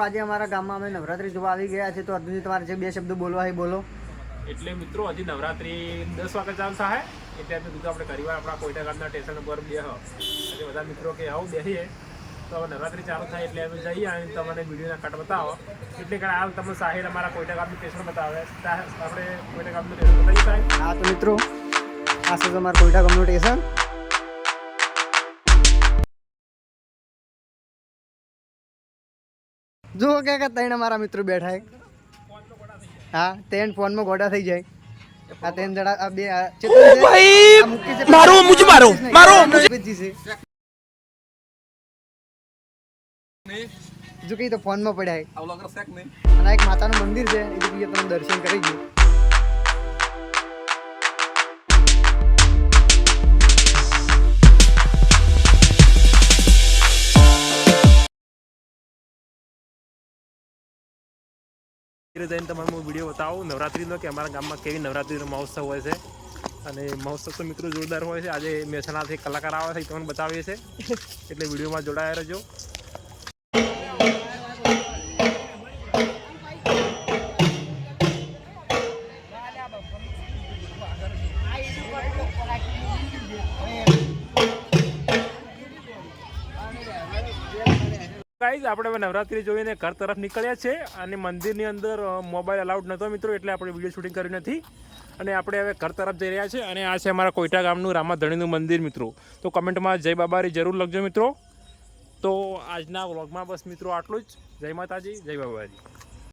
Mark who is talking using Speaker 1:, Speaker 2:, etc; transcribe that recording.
Speaker 1: આજે અમારા ગામમાં અમે નવરાત્રી જોવા આવી ગયા છે. તો અર્જુનજી તમારે જે બે શબ્દો બોલવા એ બોલો.
Speaker 2: એટલે મિત્રો હજી નવરાત્રી દસ વાગે ચાલુ થાય. એટલે અમે કીધું આપણે ઘણી આપણા કોઈટા ગામના સ્ટેશન ઉપર બે એટલે બધા મિત્રો કે આવું બેસીએ તો હવે નવરાત્રી ચાલુ થાય એટલે અમે જઈએ અને તમને વિડીયોના કટ બતાવો. એટલે કે હાલ તમે સાહેબ અમારા કોઈટા ગામનું સ્ટેશન બતાવે. આપણે કોઈટા ગામનું સ્ટેશન બતાવી સાહેબ.
Speaker 1: હા તો મિત્રો આ છે તમારું કોઈટા ગામનું સ્ટેશન જુઓ કે કે ત્રણ અમારા મિત્રો બેઠા હા હા ફોન ફોનમાં ગોડા થઈ જાય. આ તેન જડા આ બે છે.
Speaker 3: મારો, મુજ મારો, મારો,
Speaker 1: જો કઈ તો ફોનમાં પડ્યા અને એક માતાનું મંદિર છે એ જગ્યાએ તમે દર્શન કરી ગયું.
Speaker 2: જઈને તમારે હું વીડિયો બતાવું. નવરાત્રીનો કે અમારા ગામમાં કેવી નવરાત્રીનો મહોત્સવ હોય છે. અને મહોત્સવ તો મિત્રો જોરદાર હોય છે. આજે મહેસાણાથી કલાકાર આવે છે તમને બતાવીએ છે એટલે વિડીયોમાં જોડાયા રહેજો. ગાઈઝ આપણે હવે નવરાત્રી જોઈને ઘર તરફ નીકળ્યા છે અને મંદિરની અંદર મોબાઈલ અલાઉડ નહોતો મિત્રો એટલે આપણે વીડિયો શૂટિંગ કર્યું નથી. અને આપણે હવે ઘર તરફ જઈ રહ્યા છે અને આ છે અમારા કોઈટા ગામનું રામાધણીનું મંદિર મિત્રો. તો કમેન્ટમાં જય બાબારી જરૂર લખજો મિત્રો. તો આજના વ્લોગમાં બસ મિત્રો આટલું જ. જય માતાજી, જય બાબાજી